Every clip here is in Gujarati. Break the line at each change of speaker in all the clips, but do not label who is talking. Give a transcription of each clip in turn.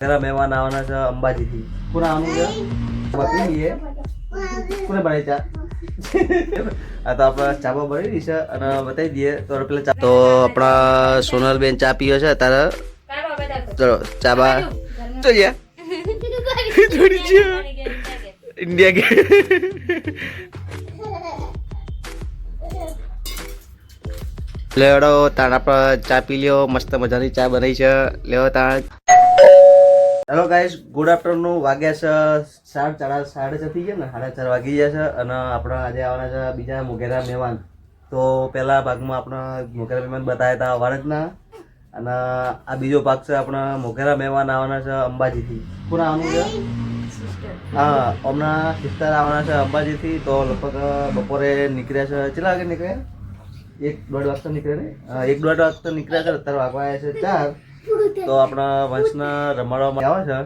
પેલા મહેમાન આવવાના છે અંબાજીથી. કોણ આવવાનું છે? બકરી લઈએ કોને ભરાય ચા? આ તો આપણે ચાબા બની રહી છે અને બતાવી દઈએ. તો પેલા ચા તો આપણા સોનલબેન ચા પીવે છે તારે ચલો ચાબા ચલ યા થોડી છે ઇન્ડિયા કે લેવડો તાણ ચા પી લ્યો. મસ્ત મજાની ચા બનાવી છે. લેવો તાણ. હેલો ગાઈસ ગુડ આફ્ટરનૂન વાગ્યા છે સાડા ચાર સાડા ચાર થઈ ગયા ને? સાડા ચાર વાગી ગયા છે અને આપણા આજે આવવાના છે બીજા મોગેરા મહેમાન. તો પહેલા ભાગમાં આપણા મોગેરા મહેમાન બતાવ્યા હતા વારજના. અને આ બીજો ભાગ છે આપણા મોગેરા મહેમાન આવવાના છે અંબાજીથી. કોણ આવવાનું છે? હા, હમણાં સિસ્ટર આવવાના છે અંબાજીથી. તો લગભગ બપોરે નીકળ્યા છે. કેટલા વાગે નીકળ્યા? એક દોઢ વાગતા નીકળે ને? એક દોઢ વાગતા નીકળ્યા છે. અત્યારે વાગવા આવ્યા છે ચાર. તો આપણા વંશના રમાડવામાં આવે છે?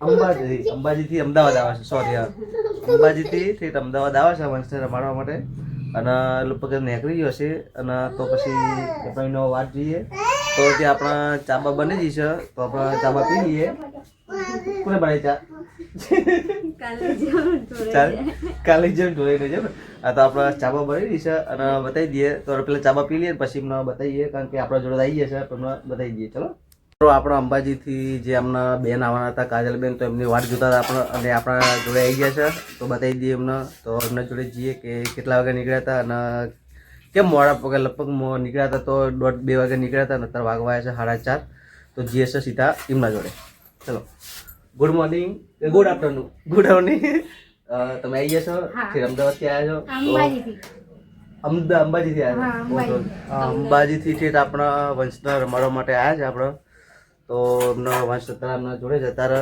અંબાજી. અંબાજીથી અમદાવાદ આવે છે સોરી અંબાજીથી ઠેઠ અમદાવાદ આવે છે વંશને રમાડવા માટે. અને લગભગ નીકળી ગયો છે. અને તો પછી ભાઈનો વાત જોઈએ. તો ત્યાં આપણા ચાબા બની જશે તો આપણા ચાબા પી લઈએ. કોને ભાઈ ચા? કાલે જેમ ઢોળાઈ છે આ તો આપણા ચાબા રહી છે અને બતાવી દઈએ. તો પેલા ચાબા પી લઈએ પછી એમને બતાવીએ, કારણ કે આપણા જોડે આવી જશે એમને બતાવી દઈએ. ચલો. તો આપણા અંબાજીથી જે એમના બેન આવવાના હતા, કાજલબેન, તો એમની વાટ જોતા હતા આપણે અને આપણા જોડે આવી ગયા છે. તો બતાવી દઈએ એમને. તો એમના જોડે જઈએ કે કેટલા વાગે નીકળ્યા હતા અને કેમ મોડા પગે લગભગ નીકળ્યા હતા. તો દોઢ બે વાગે નીકળ્યા હતા અને અત્યારે વાગવા છે સાડા ચાર. તો જીએસએ સીધા એમના જોડે. ચલો. Good morning good afternoon. Good morning તમે આવી છો ફિર અમદાવાદથી આવ્યા છો? તો અંબાજી અંબાજીથી આવ્યા છો? થી અંબાજીથી ઠેઠ આપણા વંશના રમાડવા માટે આવ્યા છે આપણે. તો એમના વંશ અત્યારે એમના જોડે જતા રહે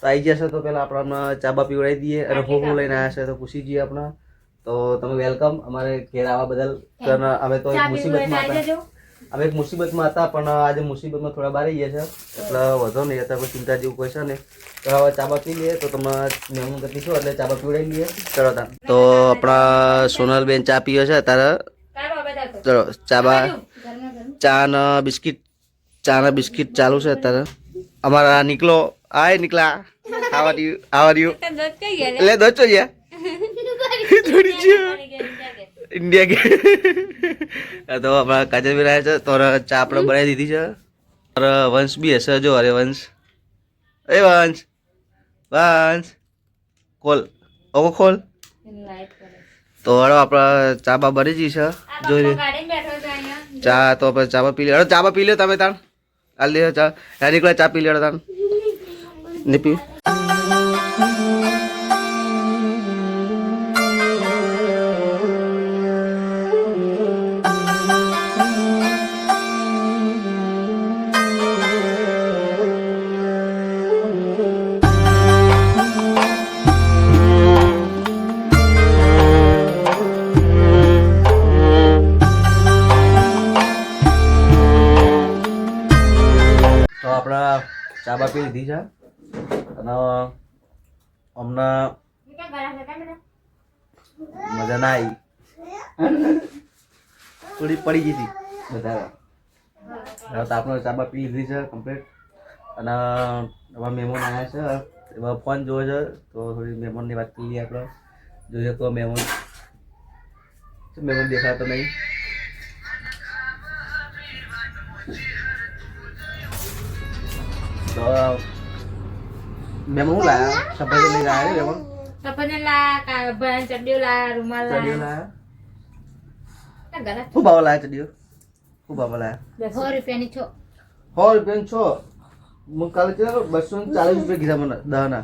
તો આવી ગયા છે તો પહેલાં આપણે અમને ચાબા પીવડાવી દઈએ અને હું હું લઈને આવ્યા છે તો પૂછી જઈએ આપણા. તો તમે વેલકમ. અમારે ઘેર આવવા બદલ. અમે તો એક મુસીબતમાં હતા. અમે એક મુસીબતમાં હતા પણ આજે મુસીબતમાં થોડા બહાર ગયા છે. એટલે વધો નહીં અત્યારે કોઈ ચિંતા જેવું કોઈ છે ને તો હવે ચાબા પી લઈએ તો તમે મહેમાન કરતી છો એટલે ચાબા પીવડાવી લઈએ. ચલો તાર તો આપણા સોનલબેન ચા પીવે છે તારે ચલો ચાબા ચા ને બિસ્કિટ ચા ને બિસ્કિટ ચાલુ છે અત્યારે. અમારા નીકળો. આય નીકળા. આવા રહ્યું આવા રહ્યું એટલે દોચો ગયા થોડી છે. ઇન્ડિયા ગેટ તો આપણા કાજલ બી રહ્યા છે, તો ચા આપણે બનાવી દીધી છે. અરે વંશ બી હશે જો અરે વંશ. એ વંશ વંશ. ખોલ, ઓકો ખોલ. તો હવે આપણા ચા બા બની જઈ છે. જોઈ ચા તો આપણે ચાબા પી લે. અરે ચાબા પી લે તમે તાણ. હાલ લે ચા. નીકળે ચા પી લે તાણ. ને પી. ચાબા પી લીધી છે. અને હમણાં મજા ના આવી થોડી પડી ગઈ હતી વધારે હવે તો આપણે ચાબા પી લીધી છે કમ્પ્લીટ અને એમાં મહેમાન આવ્યા છે. એમાં ફોન જોયો છે, તો થોડી મહેમાનની વાત કરી લઈએ આપણે. જોઈએ તો મહેમાન મહેમાન દેખાતો નહીં? તો મહેમાન શું લાયા સફાઈ લઈને આવ્યા ને મહેમાન
સપનેલા કાભાન ચડ્યોલા રૂમાલા
ચડીઓ લાયા શું ભાવ લાયા ચડીઓ શું ભાવ લાયા
સો રૂપિયાની છો
સો રૂપિયા છો હું કાલે કેટલા બસો ને ચાલીસ રૂપિયા કીધા મને દહના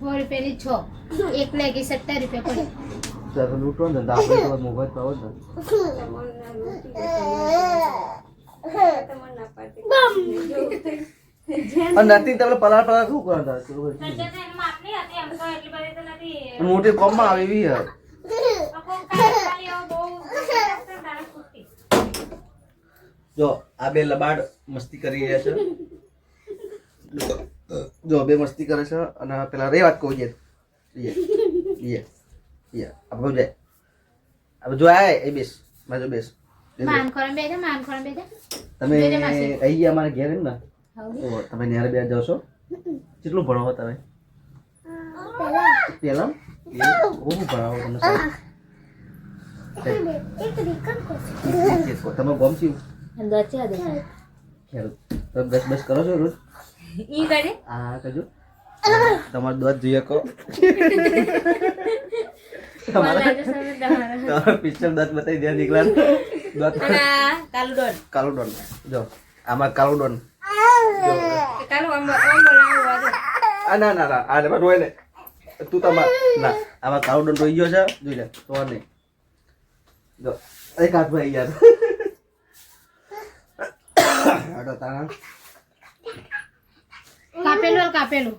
સો રૂપિયાની છો એક લેગી સત્તર રૂપિયા પડે
ચાલો લૂંટો ને ધંધા આપણે તો મોબાઈલ તો આવો જ ને અને નથી તમે પલાળ પલાળ શું કરતા મોટી કોમમાં આવે એવી જો આ બે લબાડ મસ્તી કરી રહ્યા છે. જો બે મસ્તી કરે છે અને પેલા રે વાત કહું છે યે યે યે આપણે જાય જો આય એ બેસ માજો બેસ.
માન ખોરમ બેઠા.
તમે
બેજા
અહીં ગયા અમારા ઘેર એમ ને. ઓ તમે ન્યારે બે જાવ છો? કેટલું ભણો છો તમે? પેલા બહુ ભણાવો તમે સાહેબ. ગમ છું. ખેડૂત તમે બસ બસ કરો છો રોજ?
ઈ કરે?
હા કરજો. તમારું દોધ જોઈએ કહો તમારા
તમારા.
તમારા પિક્ચર દાંત બતાવી દે નીકળ્યા દાંત
ડોન.
કાળું ડોન. જો આમાં ડોન.
એ આમ આમ બોલાવું
આ ના ના ના આ ને રોય ને તું તમાર ના આમાં કાળું ડોન રોઈ ગયો છે. જોઈ લે તો નહીં. જો અરે કાટ ભાઈ યાર હાડો તારા
કાપેલું કાપેલું.